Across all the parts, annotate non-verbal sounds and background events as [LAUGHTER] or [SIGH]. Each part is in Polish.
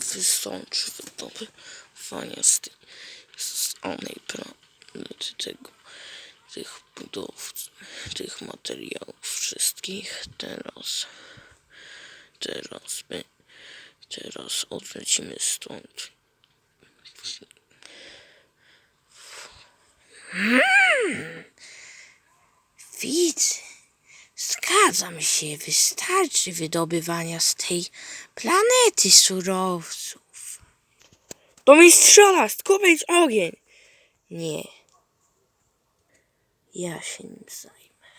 wysącz wydobywania z tej z onej planety tego tych budowców, tych materiałów wszystkich. Teraz teraz my teraz odlecimy stąd. Widzę. Zgadzam się, wystarczy wydobywania z tej planety surowców. To mi strzela! Skupić ogień! Nie. Ja się nim zajmę.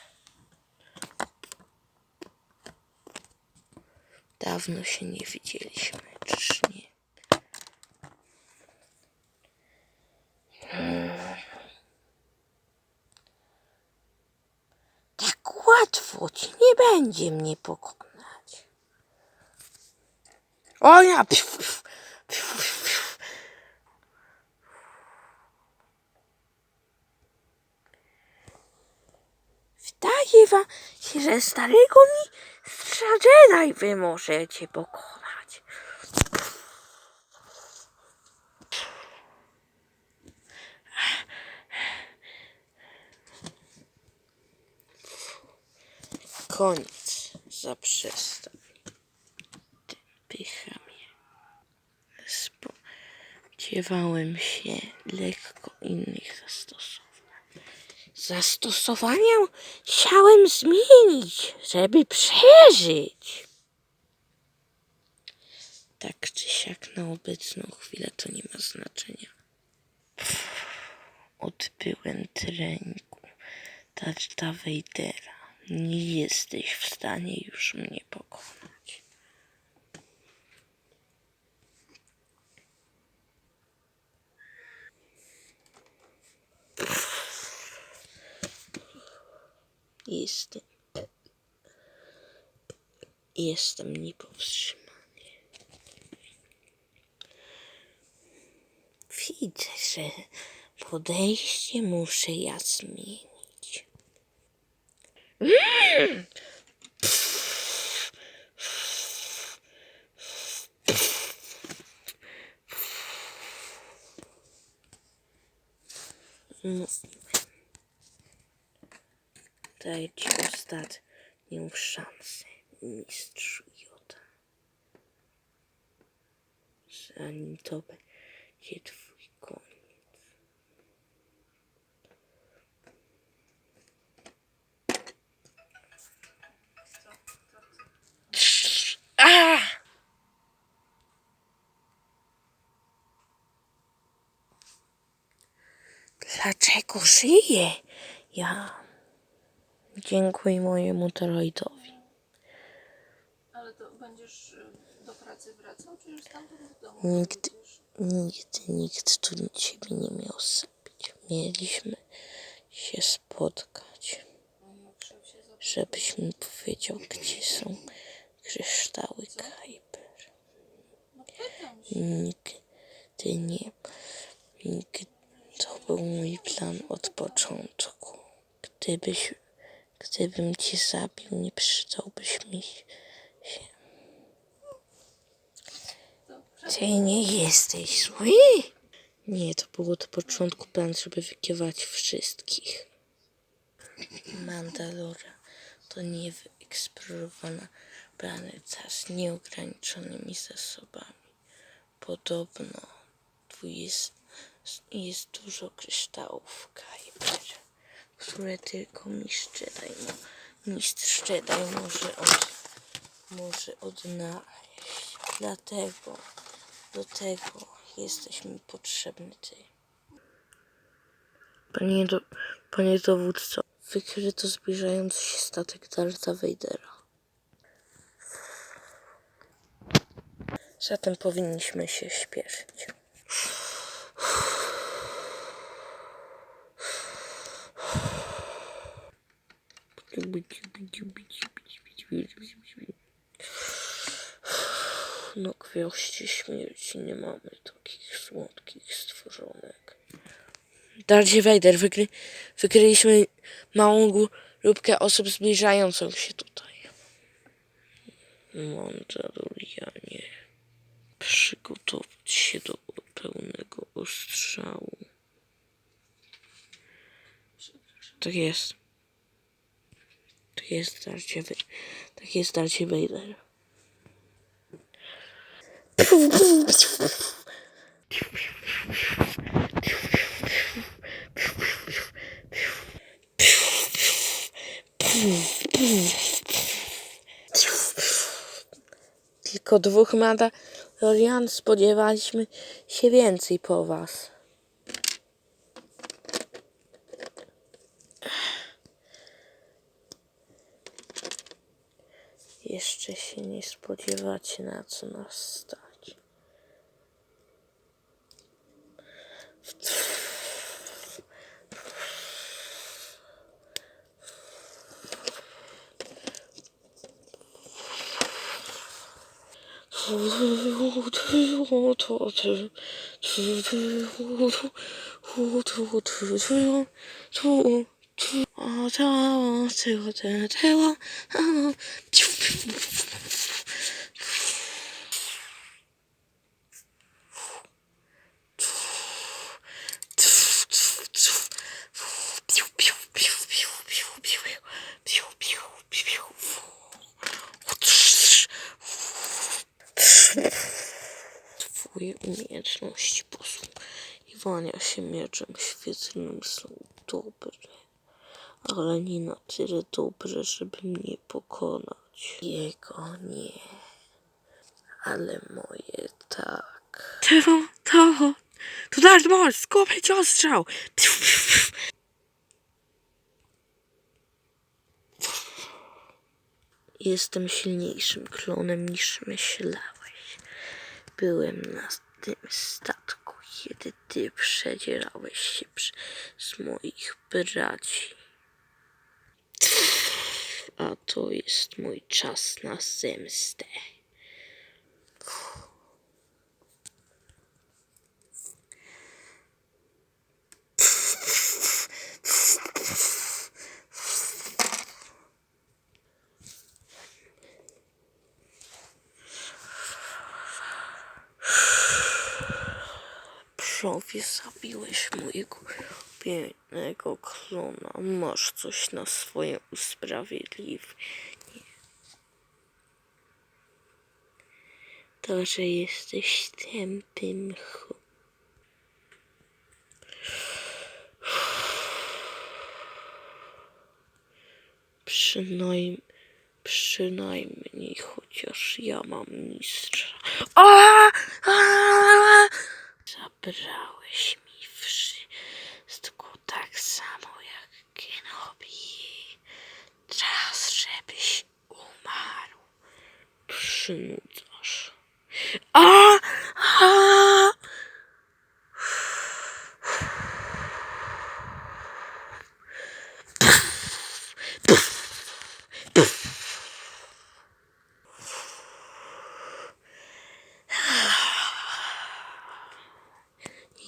Dawno się nie widzieliśmy, czyż nie? Tak łatwo ci nie będzie mnie pokonać. O ja! Pf, pf, pf, pf. Wydaje wam się, że starego mistrza Jedi wy możecie pokonać. Koniec. Zaprzestań. Ty pychamie. Spodziewałem się lekko innych zastosowań. Zastosowania chciałem zmienić, żeby przeżyć. Tak czy siak na obecną chwilę to nie ma znaczenia. Odbyłem treningu Darta Vadera. Nie jesteś w stanie już mnie pokonać. Jestem. Jestem niepowstrzymany. Widzę, że podejście muszę ja zmienić. Daj ci ostatnią szansę, mistrzu Joda. Zanim to będzie twój Ah! Dlaczego żyję? Ja dziękuję mojemu droidowi. Ale to będziesz y, do pracy wracał, czy już stamtąd do domu? Nikt, nigdy nikt tu ciebie nie miał zabić. Mieliśmy się spotkać, żebyś mi powiedział, gdzie są kryształy Kuiper. No. Nigdy nie. Nigdy. To był mój plan od początku. Gdybyś, gdybym cię zabił, nie przydałbyś mi się. Ty nie jesteś zły? Nie, to był od początku plan, żeby wykiewać wszystkich. Mandalora to niewyeksplorowana planeta z nieograniczonymi zasobami. Podobno tu jest, jest dużo kryształów Kuiper, które tylko mistrz Jedi, mistrz Jedi może, od, może odnaleźć. Dlatego do tego jesteś mi potrzebny ty. Panie, do, panie dowódco, wykryto zbliżający się statek Darta Vadera. Zatem powinniśmy się śpieszyć. No gwioździe śmierci nie mamy takich słodkich stworzonek. Darcie Vader, wykry, wykryliśmy małą grupkę osób zbliżającą się tutaj. Mandalorianie. Przygotować się do pełnego ostrzału. Tak jest. Tak jest, Vader. Tak jest, Darcie Vader. Tylko dwóch Mandalorian spodziewaliśmy się więcej po was. Jeszcze się nie spodziewacie na co nas stać. 아자 제가 제 태화 하나 Twoje umiejętności posługiwania się mieczem świetlnym są dobre, ale nie na tyle dobre, żeby mnie pokonać. Jego nie, ale moje tak. To, to, to Darth Maul, skupić ostrzał. Jestem silniejszym klonem niż myślałeś. Byłem na tym statku, kiedy ty przedzierałeś się przez moich braci. A to jest mój czas na zemstę. Prawie zabiłeś mojego biednego klona. Masz coś na swoje usprawiedliwienie. To, że jesteś tępym ch... Przynajmniej, przynajmniej chociaż ja mam mistrza. A, a, Zabrałeś mi wszystko tak samo jak Kenobi. Czas, żebyś umarł. Przynudzasz. a, a.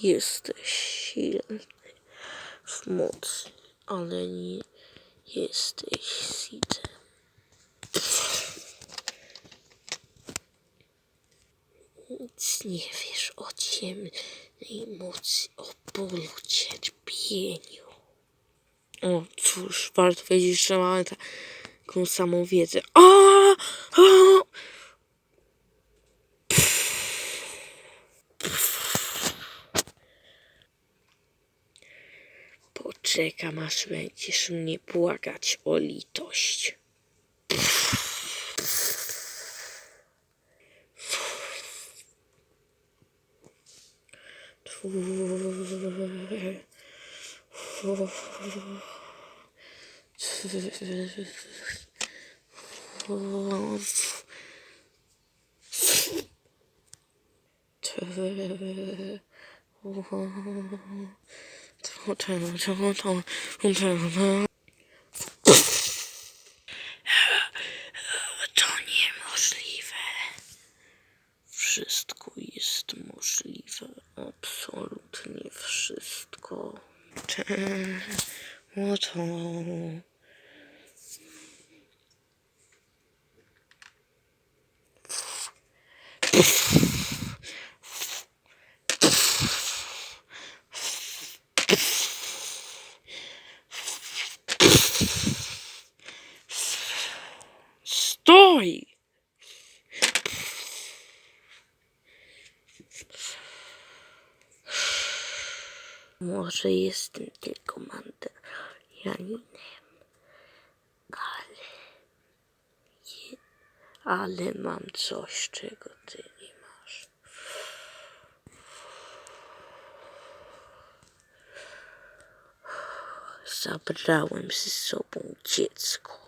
Jesteś silny w mocy, ale nie jesteś Sithem. Nic nie wiesz o ciemnej mocy, o bólu, cierpieniu. O cóż, warto wiedzieć, że mamy taką samą wiedzę. A, a, Poczekam, aż będziesz mnie błagać o litość. [LAUGHS] To niemożliwe. Wszystko jest możliwe. Absolutnie wszystko. Czemu? Może jestem tylko mandaryniem, ale, je, ale mam coś, czego ty nie masz. Zabrałem ze sobą dziecko.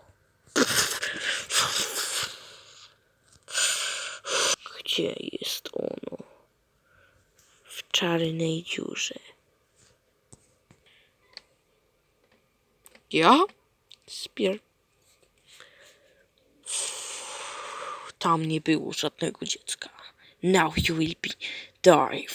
Gdzie jest ono? W czarnej dziurze. Ja? Spier... Tam nie było żadnego dziecka. Now you will be die.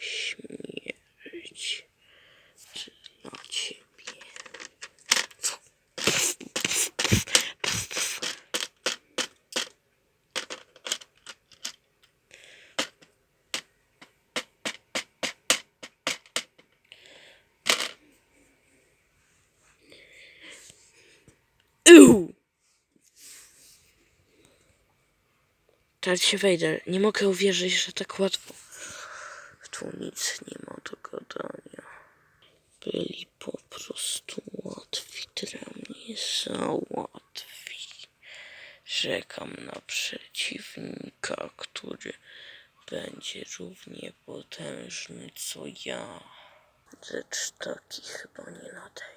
Śmierć na ciebie. Uuu! Się wejdę. Nie mogę uwierzyć, że tak łatwo. Tu nic nie ma do gadania. Byli po prostu łatwi, dla mnie za łatwi. Czekam na przeciwnika, który będzie równie potężny co ja. Lecz taki chyba nie nadejdzie.